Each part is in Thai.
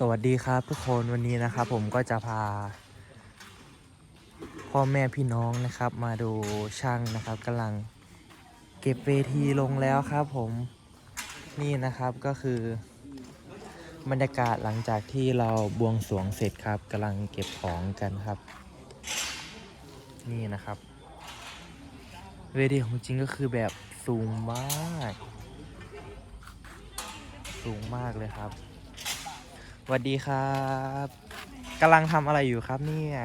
สวัสดีครับทุกคนวันนี้นะครับผมก็จะพา พ่อแม่พี่น้องนะครับ มาดูช่างนะครับกำลังเก็บเวทีลงแล้วครับผมนี่นะครับก็คือบรรยากาศหลังจากที่เราบวงสรวงเสร็จครับกำลังเก็บของกันครับ นี่นะครับ เวทีของจริงก็คือแบบสูงมาก สูงมากเลยครับ สวัสดีครับกำลังทำอะไรอยู่ครับเนี่ย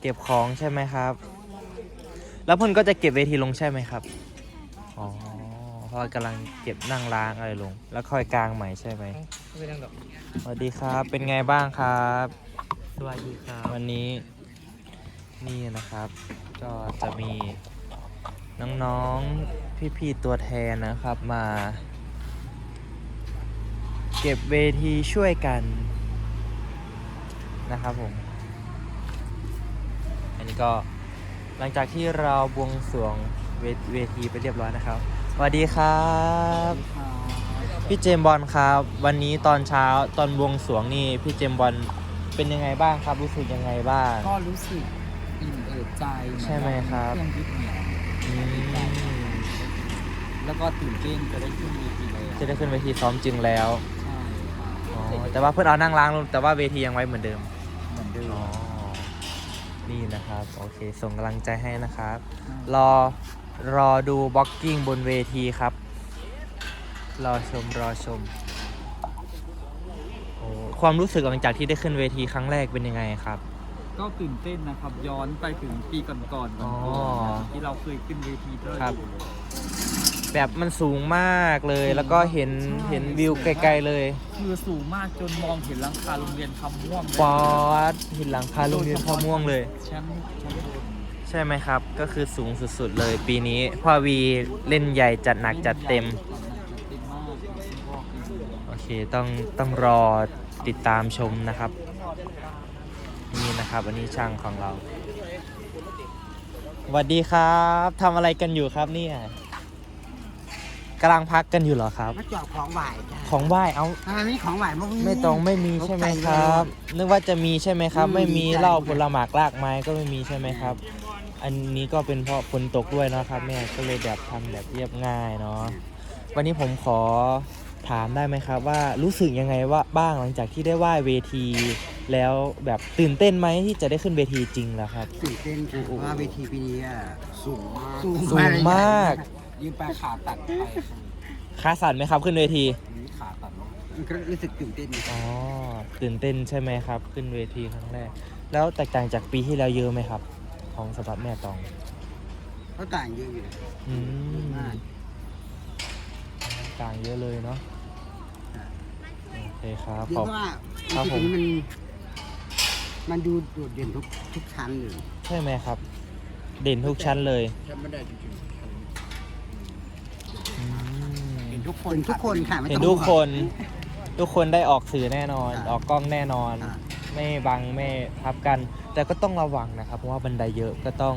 เก็บของใช่ไหมครับ แล้วเพื่อนก็จะเก็บเวทีลงใช่ไหมครับอ๋อเพราะว่ากำลังเก็บนั่งล้างอะไรลง แล้วค่อยกลางใหม่ใช่ไหมไม่ต้องดอกสวัสดีครับ เป็นไงบ้างครับ สวัสดีครับวันนี้ นี่นะครับ ก็จะมีน้องๆพี่ๆตัวแทนนะครับมา เก็บเวทีช่วยกันนะครับผม อันนี้ก็หลังจากที่เราบวงสรวงเวเวทีไปเรียบร้อยนะครับสวัสดีครับ พี่เจมส์บอลครับ วันนี้ตอนเช้าตอนบวงสรวงนี่พี่เจมส์บอลเป็นยังไงบ้างครับ รู้สึกยังไงบ้าง ก็รู้สึกอิ่มเอิบใจใช่ไหมครับ เครื่องยึดเหนี่ยวอืมแล้วก็ตื่นเต้นจะได้ขึ้นเวทีแล้วจะได้ขึ้นเวทีซ้อมจริงแล้วใช่ครับ อ๋อแต่ว่าเพื่อนเอานั่งล้างลงแต่ว่าเวทียังไว้เหมือนเดิม เหมือนเดิมอ๋อ นี่นะครับ โอเค ส่งกำลังใจให้นะครับ รอ รอดูบ็อกกิ้งบนเวทีครับ รอชม รอชมโอ้ความรู้สึกหลังจากที่ได้ขึ้นเวทีครั้งแรกเป็นยังไงครับ ก็ตื่นเต้นนะครับ ย้อนไปถึงปีก่อนๆก่อนอ๋อที่เราเคยขึ้นเวทีด้วยครับ แบบมันสูงมากเลย แล้วก็เห็นใช่เห็นวิวไกลๆเลยคือสูงมากจนมองเห็นหลังคาโรงเรียนคำม่วงเลยปอดเห็นหลังคาโรงเรียนข้าวม่วงเลย แชมป์แชมป์บนใช่ไหมครับ ก็คือสูงสุดๆเลยปีนี้พ่อวีเล่นใหญ่จัดหนักจัดเต็มจัดเต็มมากซึ่งก็คือโอเคต้องต้องรอติดตามชมนะครับ นี่นะครับอันนี้ช่างของเราสวัสดีครับทำอะไรกันอยู่ครับเนี่ย กำลังพักกันอยู่เหรอครับ มาจอดของไหวจ้ะของไหว้เอาทำไมไม่ของไหวมั้งไม่ตรงไม่มีใช่ไหมครับ นึกว่าจะมีใช่ไหมครับอืมไม่มีใช่เหล้าผลหมากรากไม้ก็ไม่มีใช่ไหมครับ อันนี้ก็เป็นเพราะฝนตกด้วยเนาะครับแม่ก็เลยแบบทำแบบเรียบง่ายเนาะวันนี้ผมขอถามได้ไหมครับว่ารู้สึกยังไงว่าบ้างหลังจากที่ได้ไหว้เวที แล้วแบบตื่นเต้นไหมที่จะได้ขึ้นเวทีจริงแล้วครับ ตื่นเต้นค่ะโอ้เพโหราะว่าเวทีปีนี้อะสูงมากสูงมาก ยืนไปขาตัดไปขาสั่นไหมครับขึ้นเวที นี่ขาตัดมากมันก็รู้สึกตื่นเต้นอ๋อ ตื่นเต้นใช่ไหมครับ ขึ้นเวทีครั้งแรก แล้วแตกต่างจากปีที่แล้วเยอะไหมครับ ของสำหรับแม่ตอง ก็ต่างเยอะอยู่อืมมากต่างเยอะเลยเนาะครับโอเคครับเยขอะอบ เพราะว่าครับเวทีนี้มัน มันดูโดดเด่นทุกทุกชั้นเลยใช่ไหมครับ เด่นทุกชั้นเลย แค่ไม่ได้จริง ทุกคนเป็นทุกคนค่ะไม่เห็นต้องทุกคนห่วงทุกคนได้ออกสื่อแน่นอนครับออกกล้องแน่นอนครับไม่บังไม่ทับกัน แต่ก็ต้องระวังนะครับ เพราะว่าบันไดเยอะก็ต้อง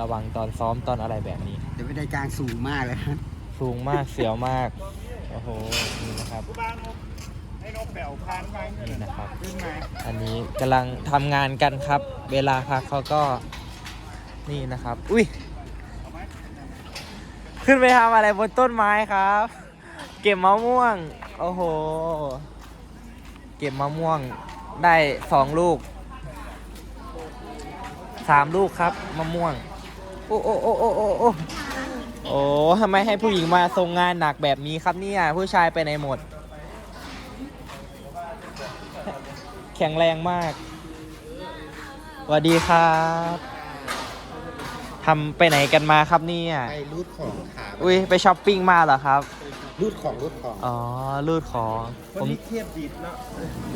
ระวังตอนซ้อมตอนอะไรแบบนี้แต่ไม่ได้กลางสูงมากเลยครับสูงมาก เสียวมาก โอ้โห นี่นะครับนี่นะครับอันนี้กำลังทำงานกันครับ เวลาพักเขาก็ นี่นะครับ อุ้ย ขึ้นไปทำอะไรบนต้นไม้ครับ เก็บมะม่วง โอ้โห เก็บมะม่วงได้สองลูก สามลูกครับมะม่วง โอ้โอ้โอ้โอ้โอ้โอ้โอ้ทำไมให้ผู้หญิงมาทรงงานหนักแบบนี้ครับเนี่ยผู้ชายไปไหนหมด แข็งแรงมากสวัสดีครับทำไปไหนกันมาครับเนี่ย ไปรูดของขาอุ้ยไปช้อปปิ้งมาเหรอครับ รูดของรูดของอ๋อรูดของผมเทียบดีดเนาะ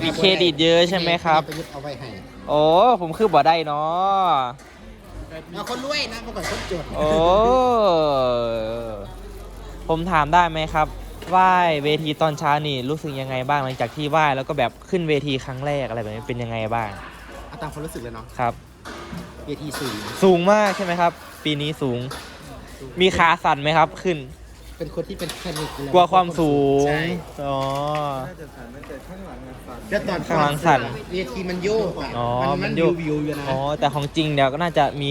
มีเครดิตเยอะใช่ไหมครับไปยึดเอาไว้ให้โอ้ผมคือบ่ได้เนาะเอาคนรวยนะเมื่อก่อนคนจนโอ้ผมถามได้ไหมครับไหว้เวทีตอนเช้านี่รู้สึกยังไงบ้างหลังจากที่ไหว้แล้วก็แบบขึ้นเวทีครั้งแรกอะไรแบบนี้เป็นยังไงบ้างเอาตามความรู้สึกเลยเนาะครับ เวทีสูงสูงมากใช่ไหมครับ ปีนี้สูง มีขาสั่นไหมครับขึ้น เป็นคนที่เป็นแพนิคอยู่แกลัวความสูง ใช่อ๋อแล้วตอนข้างหลังสั่นเวทีมันโยกอะอ๋อมัมันนโยวิกววิวอยู่นะอ๋อ แต่ของจริงเดี๋ยวก็น่าจะมี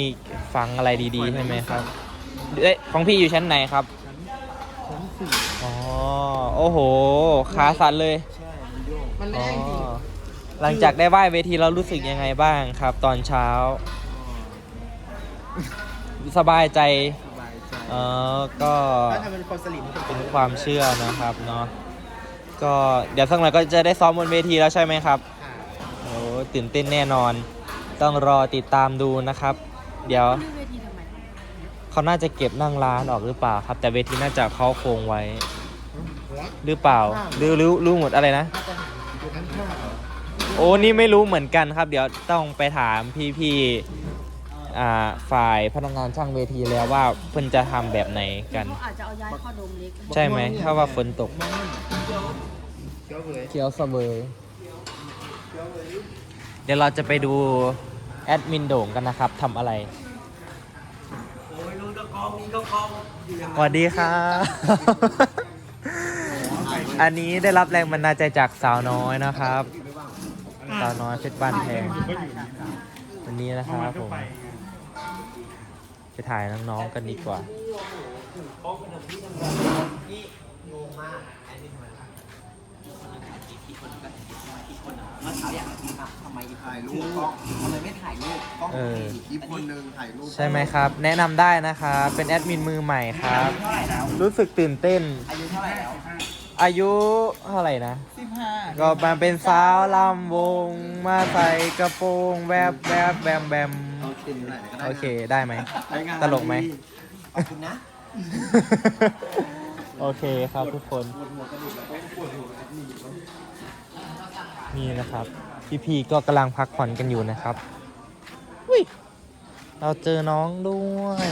ฟังอะไรดีๆใช่ไหมครับเอ้ยของพี่อยู่ชั้นไหนครับอ๋อ โอ้โห ขาสั่นเลยมันอ๋แรองจริงหลังจากได้ไหว้เวทีเรารู้สึกยังไงบ้างครับ ตอนเช้า สบายใจสบายใจ เออก็ถ้าทำเป็นคนสลิมก็เป็นความเชื่อนะครับเนาะก็เดี๋ยวสักหน่อยก็จะได้ซ้อมบนเวทีแล้วใช่ไหมครับค่ะโอ้ตื่นเต้นแน่นอน ต้องรอติดตามดูนะครับ เดี๋ยวเขาน่าจะเก็บนั่งร้านออกหรือเปล่าครับ แต่เวทีน่าจะเขาโครงไว้ หรือเปล่าหรือรู้รู้หมดอะไรนะอยู่ทั้งข้าวโอ้นี่ไม่รู้เหมือนกันครับ เดี๋ยวต้องไปถามพี่ๆ อ่าฝ่ายพนักงานช่างเวทีแล้วว่าเพิ่นจะทำแบบไหนกัน เขาอาจจะเอาย้ายข้อดมเล็กใช่ไหมถ้าว่าฝนตกเจ้าเว้ยเขียวเสมอเดี๋ยวเราจะไปดูแอดมินโด่งกันนะครับทำอะไรสวัสดีครับ อันนี้ได้รับแรงบันดาลใจจากสาวน้อยนะครับ สาวน้อยเพชรบ้านแพงวันนี้นะครับผม ไปถ่ายน้องๆกันดีกว่าถ่ายรูปกล้องทำไมไม่ถ่ายรูปกล้องเออ อีกคนนึงถ่ายรูปใช่ไหมครับ แนะนำได้นะครับ เป็นแอดมินมือใหม่ครับรู้สึกตื่นเต้น อายุเท่าไหร่แล้วอายุเท่าไหร่นะ สิบห้าก็มาเป็นสาวลำวง มาใส่กระโปรงแวบแวบแบมแบม โอเคไหนก็ได้โอเคได้ไหมได้งานตลกไหมขอบคุณนะโอเคครับทุกคนนี่นะครับ พี่ๆก็กำลังพักผ่อนกันอยู่นะครับอุ้ยเราเจอน้องด้วย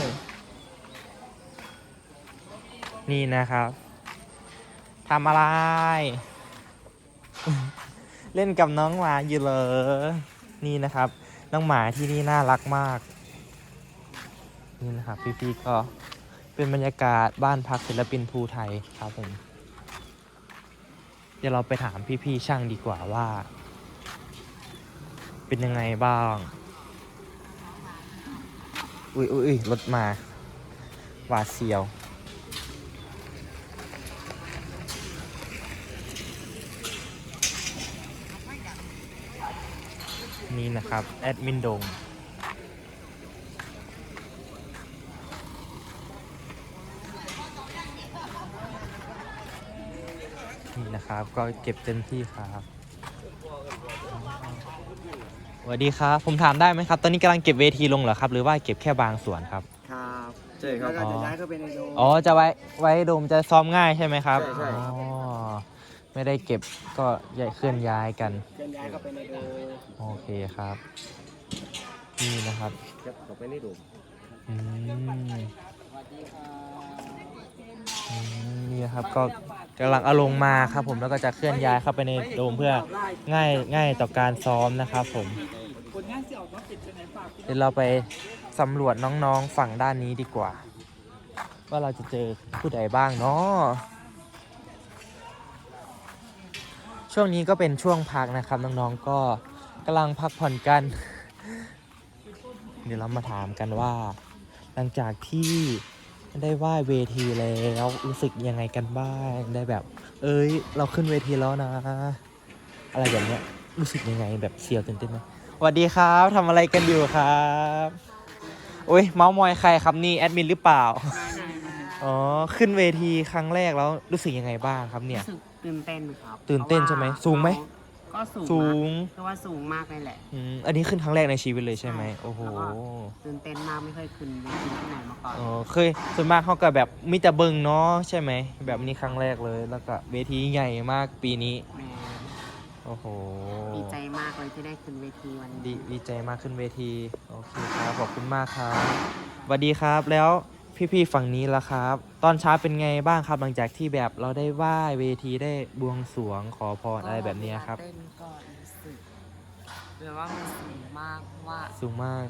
นี่นะครับทำอะไร เล่นกับน้องหมาอยู่เหรอนี่นะครับ น้องหมาที่นี่น่ารักมาก นี่นะครับพี่ๆก็เป็นบรรยากาศบ้านพักศิลปินภูไทยครับผม เดี๋ยวเราไปถามพี่ๆช่างดีกว่าว่า เป็นยังไงบ้าง อุ้ยอุ้ยรถมา หวาดเสียว นี่นะครับ แอดมินโดง นี่นะครับ ก็เก็บเต็มที่ครับสวัสดีครับ ผมถามได้ไหมครับ ตอนนี้กำลังเก็บเวทีลงเหรอครับ หรือว่าเก็บแค่บางส่วนครับ ครับใช่ครับ แล้วก็จะย้ายเข้าไปในโดม อ๋อ จะไว้ไว้โดมจะซ้อมง่ายใช่ไหมครับใช่ใช่ อ๋อไม่ได้เก็บก็ย้ายเคลื่อนย้ายกัน เคลื่อนย้ายเข้าไปในโดม โอเคครับ นี่นะครับครับเข้าไปในโดมอืมอืมนี่นะครับก็กำลังเอาลงมาครับ ผมแล้วก็จะเคลื่อนย้ายเข้าไปในโดมเพื่อง่ายง่ายต่อการซ้อมนะครับ ผมผลงานที่ออกมาปิดจะไหนฝากเดี๋ยวเราไปสำรวจน้องๆฝั่งด้านนี้ดีกว่า ว่าเราจะเจอผู้ใดบ้างเนาะช่วงนี้ก็เป็นช่วงพักนะครับน้องๆก็ กำลังพักผ่อนกัน เดี๋ยวเรามาถามกันว่า หลังจากที่ได้ไหว้เวทีแล้วรู้สึกยังไงกันบ้าง ได้แบบ เอ้ย เราขึ้นเวทีแล้วนะ อะไรแบบเนี้ยรู้สึกยังไงแบบเสียวตื่นเต้นไหมสวัสดีครับทำอะไรกันอยู่ครับโอ้ยเมาส์มอยใครครับนี่แอดมินหรือเปล่า อ๋อ ขึ้นเวทีครั้งแรกแล้วรู้สึกยังไงบ้างครับเนี่ย รู้สึกตื่นเต้นครับตื่นเต้นใช่ไหมพราะว่าสูงไหม ก็สูงสูนะงเพราะว่าสูงมากเลยแหละ อืมอันนี้ขึ้นครั้งแรกในชีวิตเลยใช่ไหมโอ้โหแล้วก็ ตื่นเต้นมากไม่เคยขึ้นเวทีที่ไหนมาก่อนอ๋อเคยส่วนมากเขาก็แบบมิแต่เบิงเนาะใช่ไหมแบบนี้ครั้งแรกเลย แล้วก็เวทีใหญ่มากปีนี้ แหม่โอ้โห ดีใจมากเลยที่ได้ขึ้นเวทีวันดีนี้ดีใจมากขึ้นเวที โอเคครับ ขอบคุณมากครับสวัสดีครับแล้ว พี่ๆฝั่งนี้ละครับ ตอนเช้าเป็นไงบ้างครับหลังจากที่แบบเราได้ไหว้เวทีได้บวงสรวงขอพรอะไรแบบเนี้ยครับ เต้นก็รู้สึกแบบว่ามันสูงมากเพราะว่าสูงมาก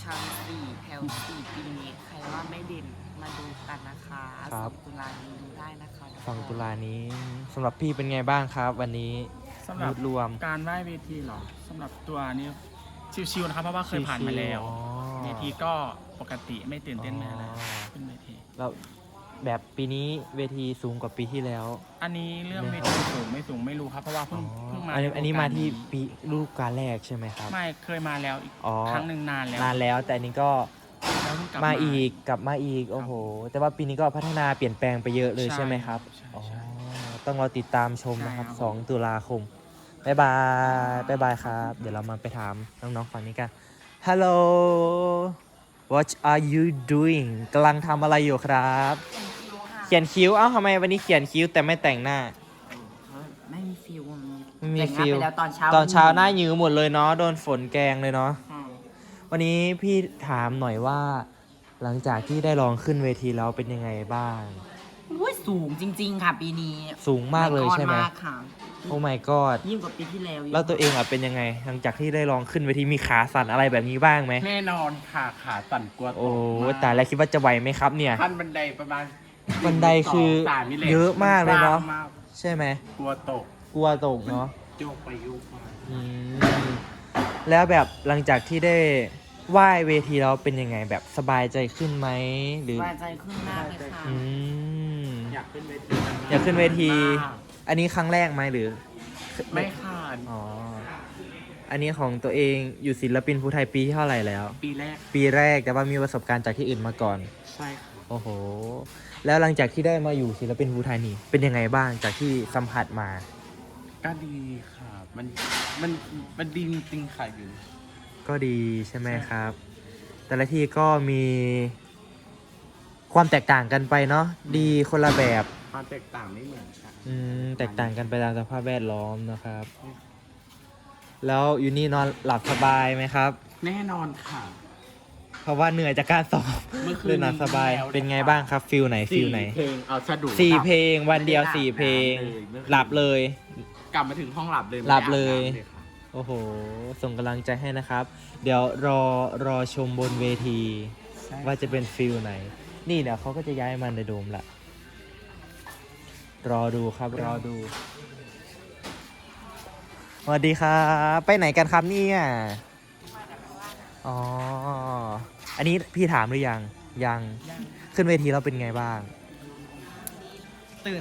ชั้นสี่แถวสี่ปีนี้ใครว่าไม่เด่นมันมาดูกันนะคะครับสองตุลานี้ดูได้นะคะทุกคนฟังตุลานี้สำหรับพี่เป็นไงบ้างครับ วันนี้สำหรับมูดรวมการไหว้เวทีเหรอสำหรับตัวนี้ชิวๆนะครับเพราะว่าเคยผ่านมาแล้ว อ๋อเวทีก็ ปกติไม่ตื่นเต้นไม่อะไรอ๋อ ขึ้นเวที แล้วแบบปีนี้เวทีสูงกว่าปีที่แล้ว อันนี้เรื่องเวทีสูงไม่สูงไม่รู้ครับ เพราะว่าเพิ่งเพิ่งมาอันนี้อันนี้มาที่โครงกรปีรูปการแรกใช่ไหมครับ ไม่เคยมาแล้วอีกอ๋อ ครั้งหนึ่งนานแล้วนานแล้วแต่อันนี้ก็แล้วเพิ่งกลับ มาอีกกลับมาอีกโอ้โห แต่ว่าปีนี้ก็พัฒนาเปลี่ยนแปลงไปเยอะเลยใช่ใช่ไหมครับใช่อ๋อใช่ต้องรอติดตามชมนะครับใช่ครับ2ตุลาคมบ๊ายบายบ๊ายบายครับ เดี๋ยวเรามาไปถามน้องๆฝั่งนี้กัน Hello What are you doing กำลังทำอะไรอยู่ครับ เขียนคิ้วเอ้าทำไมวันนี้เขียนคิ้วแต่ไม่แต่งหน้า ไม่มีฟิลไม่มีแต่งหน้าฟิลไปแล้วตอนเช้าตอนเช้าหน้าหยือหมดเลยเนาะโดนฝนแกงเลยเนาะใช่วันนี้พี่ถามหน่อยว่า หลังจากที่ได้ลองขึ้นเวทีแล้วเป็นยังไงบ้างอุ้ย สูงจริง ๆ ค่ะ ปีนี้สูงมากเลยใช่ไหมก้อนมากค่ะ โอ้ my god ยิ่งกว่าปีที่แล้วอีกแล้วตัวเองอะเป็นยังไง หลังจากที่ได้ลองขึ้นเวทีมีขาสั่นอะไรแบบนี้บ้างไหม แน่นอนค่ะขาสั่นกลัวตกโอ้มากแต่แล้วคิดว่าจะไหวไหมครับเนี่ย ขั้นบันไดประมาณบันไดคือสงสามนี่แหลเยอะมากเลยเนาะกว้งมกใช่ไหม กลัวตกกลัวตกเนาะโยกไปโยกมาอืมแล้วแบบหลังจากที่ได้ไหว้เวทีแล้วเป็นยังไงแบบสบายใจขึ้นไหมหรือ สบายใจขึ้นมากเลยค่ะ อืม อยากขึ้นเวทีอยากขึ้นเวทีมากอันนี้ครั้งแรกไหมหรือ ไม่ขาดอ๋อ อันนี้ของตัวเองอยู่ศิลปินภูไทยปีที่เท่าไหร่แล้ว ปีแรก ปีแรกแต่ว่ามีประสบการณ์จากที่อื่นมาก่อน ใช่ค่ะโอ้โห แล้วหลังจากที่ได้มาอยู่ศิลปินภูไทยนี่เป็นยังไงบ้างจากที่สัมผัสมาก็ดีค่ะ มัน มัน มันดีจริงๆค่ะอยู่ ก็ดีใช่ไหมใช่ครับ แต่ละที่ก็มี ความแตกต่างกันไปเนาะดีคนละแบบ ความแตกต่างไม่เหมือนกันอืมแตกต่างกันไปตามสภาพแวดล้อมนะครับ แล้วอยู่นี่นอนหลับสบายไหมครับ แน่นอนค่ะ เพราะว่าเหนื่อยจากการซ้อมเมื่อคืนเลยนอนสบายแล้ว เป็นไงบ้างครับฟิลไหนฟิลไหนสี่เพลงเอาสะดุดสี่ครับเพลงวันเดียวสี่เพลง หลับเลย กลับมาถึงห้องหลับเลยหลับเลยไม่ได้อาบน้ำค่ะโอ้โห ส่งกำลังใจให้นะครับ เดี๋ยวรอรอชมบนเวที ใช่ว่าจะเป็นฟิลไหน นี่เดี๋ยวเขาก็จะย้ายมันในโดมละ รอดูครับรอดูสวัสดีครับ ไปไหนกันครับเนี่ยอ๋อ อันนี้พี่ถามหรือยัง ยัง ขึ้นเวทีแล้วเป็นไงบ้าง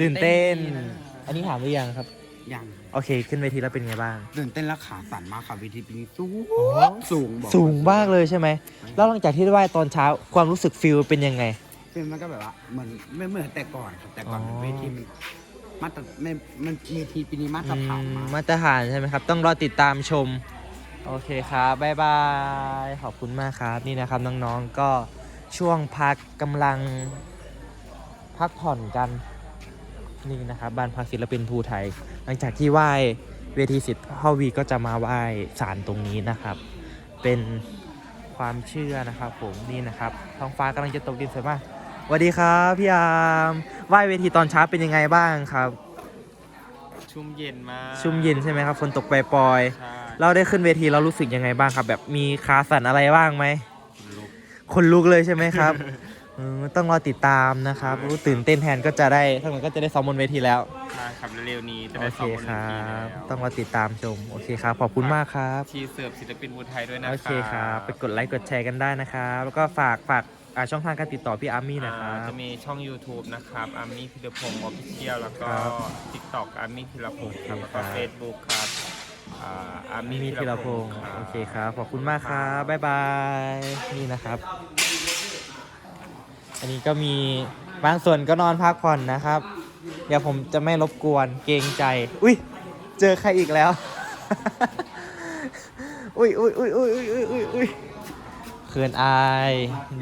ตื่นเต้น อันนี้ถามหรือยังครับ ยัง โอเค ขึ้นเวทีแล้วเป็นไงบ้าง ตื่นเต้นและขาสั่นมากค่ะเวทีปีนี้สูงอ๋อสูงบอกสูงมากเลยใช่ไหม แล้วหลังจากที่ได้ไหว้ตอนเช้าความรู้สึกฟิลเป็นยังไง เป็นมันก็แบบว่าเหมือนไม่เหมือนแต่ก่อนครับแต่ก่อนอ๋อเวทีมันมาตรไม่มันเวทีปีนี้มาตรฐานอืมมาก มาตรฐานใช่ไหมครับ ต้องรอติดตามชม โอเคครับบ๊ายบาย ขอบคุณมากครับ นี่นะครับน้องๆ ก็ช่วงพักกำลังพักผ่อนกัน นี่นะครับบ้านพักศิลปินภูไทย หลังจากที่ไหว้เวทีสิทธิ์พ่อวีก็จะมาไหว้ศาลตรงนี้นะครับ เป็นความเชื่อนะครับผมนี่นะครับท้องฟ้ากำลังจะตกดินสวยมาก สวัสดีครับพี่อาร์มไหว้เวทีตอนเช้าเป็นยังไงบ้างครับ ชุ่มเย็นมากชุ่มเย็นใช่ไหมครับฝนตกปล่อยใช่ๆเราได้ขึ้นเวทีเรารู้สึกยังไงบ้างครับ แบบมีขาสั่นอะไรบ้างไหมคนลุกเลยใช่ไหมครับ เออต้องรอติดตามนะครับรู้ตื่นเต้นแทนก็จะได้ทั้งหมดก็จะได้ซ้อมบนเวทีแล้วใช่ครับเร็วๆนี้จะโอได้เคซ้อมบนคเวรัทีแล้บวต้องรอติดตามชมโอเคครับขอบคุณมากครับ ทีเสิร์ฟศิลปินภูไทยด้วยนะโอเคครับ ไปกดไลค์กดแชร์กันได้นะครับ แล้วก็ฝากฝาก อ่าช่องทางการติดต่อพี่อาร์มี่นะครับจะมีช่อง YouTube นะครับอาร์มี่พิรพงศ์ออฟฟิเชียลแล้วก็ ครับ TikTok อาร์มี่พิรพงศ์แล้วก็ บ Facebook ครับอาร์มี่พิรพงศ์โอเคครับ ขอบคุณมากครับบ๊ายบาย นี่นะครับ อันนี้ก็มีบางส่วนก็นอนพักผ่อนนะครับ เดี๋ยวผมจะไม่รบกวนเกรงใจ อุ้ยเจอใครอีกแล้ว อุ้ยอุ้ยอุ้ยอุ้ยอุ้ยอุ้ยอุ้ย ขินอาย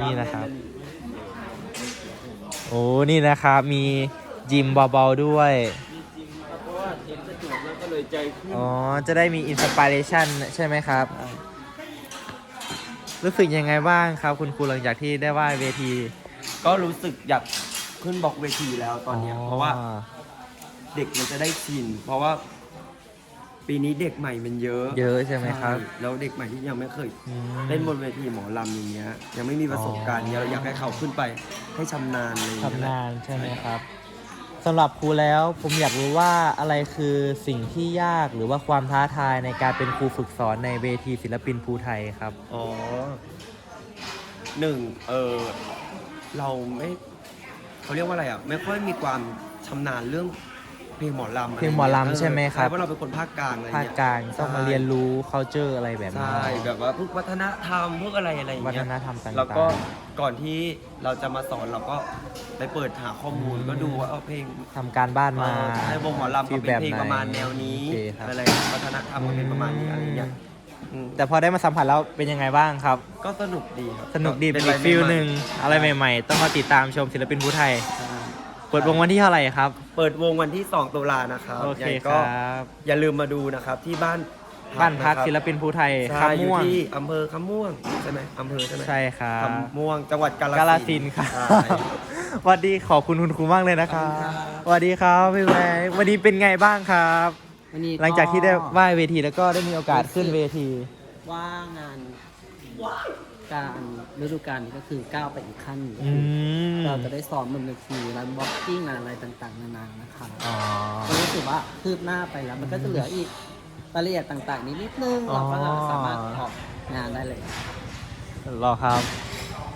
นี่นะครับ โอ้นี่นะครับมียิมเบาๆด้วยเพราะว่าเห็นกระจกแล้วก็เลยใจขึ้นอ๋อจะได้มีอินสปิเรชันใช่ไหมครับ รู้สึกยังไงบ้างครับ คุณครูหลังจากที่ได้ว่าเวทีก็รู้สึกอยากขึ้นบอกเวทีแล้วตอนเนี้ยเพราะว่าเด็กมันจะได้ชิน เพราะว่า ปีนี้เด็กใหม่มันเยอะเยอะใช่ไหมครับ ใช่แล้วเด็กใหม่ที่ยังไม่เคยอืม เล่นบนเวทีหมอลำอย่างเงี้ยยังไม่มีประสบการณ์เยอะอยากให้เขาขึ้นไปให้ชำนาญอะไรอย่างเงี้ยทำนานใช่ไหมครับสำหรับครูแล้วผมอยากรู้ว่าอะไรคือสิ่งที่ยากหรือว่าความท้าทายในการเป็นครูฝึกสอนในเวทีศิลปินภูไทยครับ อ๋อหนึ่งเออเราไม่เขาเรียกว่าอะไรอะ ไม่ค่อยมีความชำนาญเรื่อง เพลงหมอลำะไรเพลงหมอลำย่าเยใช่ไหมครับ เพราะเราเป็นคนภาคกลางอะไรภาคเงี้ยกลางต้องมาใช่เรียนรู้ culture อะไรแบบนี้ใช่แบบว่าพวกวัฒนธรรมพวกอะไรอะไรอย่างวัฒเงี้ยนธรรมต่างๆ แล้วก็ก่อนที่เราจะมาสอนเราก็ไปเปิดหาข้อมูลอืมก็ดูว่าเอาเพลงทำการบ้านมาใช่วงหมอลำฟีก็ลเป็นเพลงแบบไหนประมาณแนวนี้โอเคครับ อะไรวัฒนธรรมก็เป็นประมาณนี้อะไรเงี้ยอืมแต่พอได้มาสัมผัสแล้วเป็นยังไงบ้างครับ ก็สนุกดีครับสนุกดีเป็นอะอีไรกฟิลใม่ๆหนึ่งอะไรใหม่ ๆ ต้องมาติดตามชมศิลปินภูไทย ใช่ เปิดวงวันที่เท่าไหร่ครับ เปิดวงวันที่ 2 ตุลานะครับโอเคยังไงคก็รับ อย่าลืมมาดูนะครับที่บ้านบ้านพักะคศิลปินภูไทยใช่อยู่คำม่วงที่อำเภอคำม่วงใช่ไหมอำเภอใช่ไหมใช่ครับ คำม่วงจังหวัดกาฬกาลสิสินนธุ์ธุ์ครับใช่ สวัสดีขอบคุณคุณครูมากเลยนะครับสวัสดีครับพี่แม่วันนี้เป็นไงบ้างครับ วันนี้หลังจากที่ได้ไหว้เวทีแล้วก็ได้มีโอกาสขึ้นเวที ว่างานการฤดูกาลนี้ก็คือก้าวไปอีกขั้นหนึ่งอืมเราจะได้ซ้อมบนเวทีรันบ็อกกิ้งอะไรต่างๆ นานานะคะอ๋อ ก็รู้สึกว่าคืบหน้าไปแล้ว มันก็จะเหลืออีกรายละเอียดต่างๆ นิดนิดนึงอ๋อ เราก็จะสามารถออกงานได้เลยรอครับ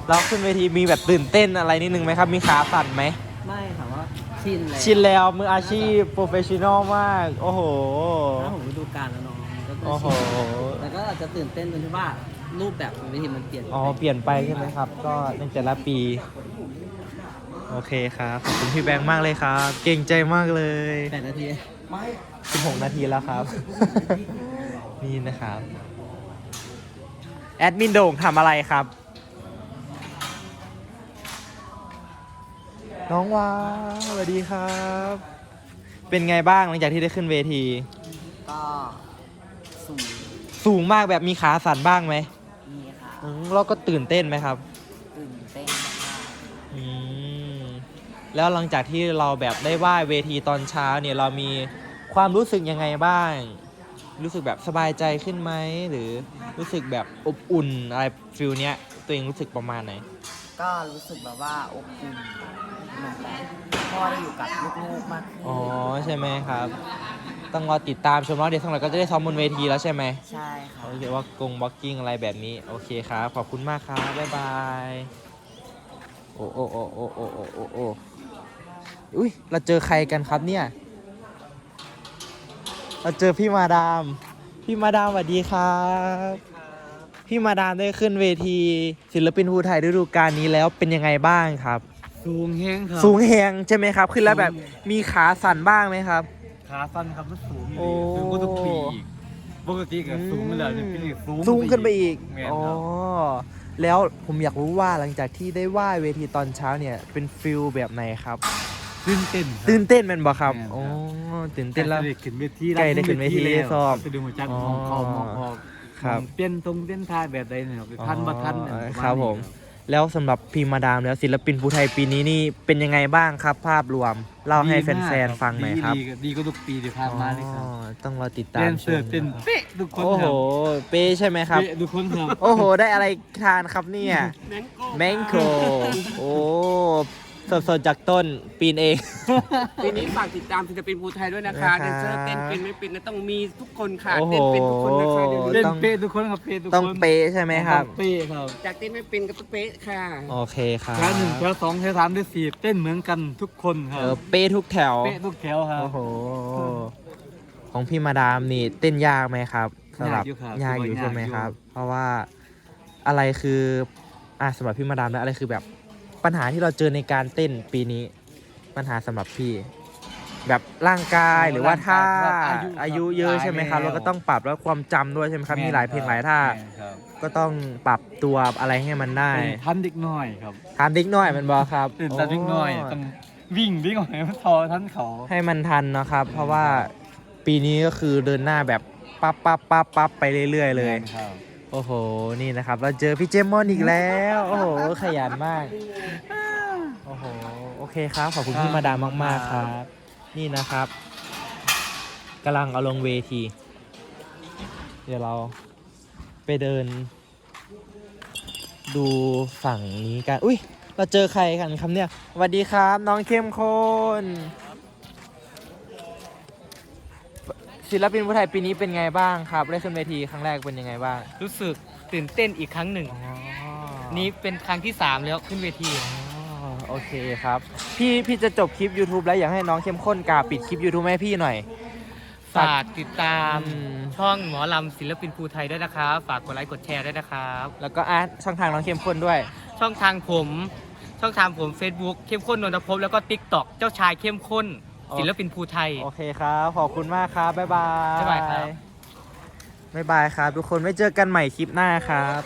เราขึ้นเวทีมีแบบตื่นเต้นอะไรนิดนึงไหมครับ มีขาสั่นไหม ไม่ค่ะว่าชินแล้วชินแล้วมืออาชีพโปรเฟชชั่นอลมาก โอ้โห ถ้าผมฤดูกาลแล้วเน้องก็จะ โอ้โหชินแต่ก็อาจจะตื่นเต้นตรงที่ว่ารูปแบบของเวทีมันเปลี่ยนไปอ๋อ เปลี่ยนไปใช่ไหมครับ ก็ในแต่ละปี โอเคครับ ขอบคุณพี่แบงค์มากเลยครับ เก่งใจมากเลย แปดนาที 16 นาทีแล้วครับ นี่นะครับ แอดมินโด่งทำอะไรครับ น้องวาสวัสดีครับ เป็นไงบ้างหลังจากที่ได้ขึ้นเวที ก็สูง สูงมากแบบมีขาสั่นบ้างไหมนี่ค่ะอืมเราก็ตื่นเต้นไหมครับ ตื่นเต้นมากอืมแล้วหลังจากที่เราแบบได้ไหว้เวทีตอนเช้าเนี่ยเรามีความรู้สึกยังไงบ้าง รู้สึกแบบสบายใจขึ้นไหมหรือรู้สึกแบบอบอุ่นอะไรฟิลเนี้ยตัวเองรู้สึกประมาณไหนก็รู้สึกแบบว่าอบอุ่นเหมือนแบบพ่อได้อยู่กับลูกๆมากขึ้นอ๋อใช่ไหมครับ ต้องรอติดตามชมแล้วเดี๋ยวทั้งหลายก็จะได้ซ้อมบนเวทีแล้วใช่ไหมใช่ค่ะเขาเรียกว่ากงบ็อกกิ้งอะไรแบบนี้ โอเคครับ ขอบคุณมากครับ บ๊ายบาย โอ้โอ้โอ้โอ้โอ้โอ้โอ้โอ้อุ้ยเราเจอใครกันครับเนี่ย เราเจอพี่มาดาม พี่มาดามสวัสดีครับ พี่มาดามได้ขึ้นเวที ศิลปินภูไทยฤดูกาลนี้แล้วเป็นยังไงบ้างครับ สูงแห้งครับ สูงแหงใช่ไหมครับ ขึ้นแล้วแบบมีขาสั่นบ้างไหมครับ ขาสั้นครับมันสูงอยู่โอ้ดีสูงกว่าทุกปีอีกปกติก็สูงมาแล้วเนี่ยปีนี้สูงสูงขึ้นไปอีกแม่นอ๋อครับ แล้วผมอยากรู้ว่าหลังจากที่ได้ไหว้เวทีตอนเช้าเนี่ยเป็นฟิลแบบไหนครับ ตื่นเต้นครับ ตื่นเต้นแมันบ่ครับแม่นครับ อ๋อตื่นเต้นแล้ว ใกล้จะได้ขึ้นเวทีใกล้ได้ขึ้นเวทีแล้วสอบไปดูหัวจักรอ๋อมองเข้ามองออกครับ มองเปลี่ยนตรงเปลี่ยนท่าแบบใดเนี่ยครับไปทันบ่ทันเนี่ยอ๋อปะาณครับนี้ผม แล้วสำหรับพีมาดามแล้วศิลปินภูไทยปีนี้นี่เป็นยังไงบ้างครับ ภาพรวมเล่าให้ดีมากแฟนๆฟังหน่อยครับดีดีก็ทุกปีที่ผ่านมาเลยครับอ๋อต้องรอติดตาเต้มนเสิร์ฟเต้นเป๊ะทุกคนโอ้คโหรับเป๊ะใช่ไหมครับเป๊ะทุกคนครับโอ้โห ได้อะไรทานครับเนี่ยแมงโกโอ้ สดๆจากต้นปีนเอง ปีนี้ฝากติดตามศิลปินภูไทยด้วยนะคะนะแดครับนเซอร์เต้นเป็นไม่เป็นนะต้องมีทุกคนค่ะโอ้โห เต้นเป็นทุกคนนะคะเดี๋ยวนี้เล่นต้อง เป๊ะทุกคนครับเป๊ะทุกคนต้องเป๊ะใช่ไหมครับ ต้องเป๊ะครับจากเต้นไม่เป็นก็ต้องเป๊ะค่ะโอเคครับแถวหนึ่งแถวสองแถวสามแถวสี่เต้นเหมือนกันทุกคนคเอรับอเป๊ะทุกแถว เป๊ะทุกแถวครับ โอ้โห ของพี่มาดามนี่เต้นยากไหมครับสำหรับยากอยู่ครับยากอยู่ถือว่าใช่ไหมยากอยู่ ครับ เพราะว่าอะไรคืออะสำหรับพี่มาดามแล้วอะไรคือแบบ ปัญหาที่เราเจอในการเต้นปีนี้ ปัญหาสำหรับพี่ แบบร่างกายหรือว่าท่าอายุเยอะใช่ไหมครับเราก็ต้องปรับแล้วความจำด้วยใช่ไหมครับมีหลายเพลงหลายท่าแม่นครับก็ต้องปรับตัวอะไรให้มันได้เป็นทันเด็กน้อยครับทานเด็กน้อยมันบอครับตื่นทันเด็กน้อยต้องวิ่งวิ่งออกให้มันทอทันเขาให้มันทันนะครับ เพราะว่าปีนี้ก็คือเดินหน้าแบบปั๊บปั๊บปั๊บปั๊บไปเรื่อยๆเลยแม่นครับ โอ้โห นี่นะครับ เราเจอพี่เจมมอนอีกแล้ว โอ้โห ขยันมาก โอ้โห โอเคครับ ขอบคุณพี่มาดามมาก ๆ ครับ นี่นะครับกำลังเอาลงเวที เดี๋ยวเราไปเดิน ดูฝั่งนี้กัน อุ้ย เราเจอใครกันครับเนี่ยสวัสดีครับ น้องเข้มข้น ศิลปินผู้ไทยปีนี้เป็นไงบ้างครับ ได้ขึ้นเวทีครั้งแรกเป็นยังไงบ้างรู้สึกตื่นเต้นอีกครั้งหนึ่งอ๋อนี้เป็นครั้งที่ 3 แล้วขึ้นเวที อ๋อโอเคครับ พี่พี่จะจบคลิป YouTube แล้วอยากให้น้องเข้มข้นกาปิดคลิป YouTube ให้พี่หน่อย ฝากติดตามอืม ช่องหมอลำศิลปินภูไทยด้วยนะครับ ฝากกดไลค์กดแชร์ด้วยนะครับ แล้วก็อาร์ตช่องทางน้องเข้มข้นด้วย ช่องทางผม ช่องทางผม Facebook เข้มข้นนนทภพแล้วก็ TikTok เจ้าชายเข้มข้นโอ ศิลปินภูไทย โอเคครับ ขอบคุณมากครับ บ๊ายบาย บ๊ายบายครับ บ๊ายบายครับ ทุกคนไว้เจอกันใหม่คลิปหน้าครับ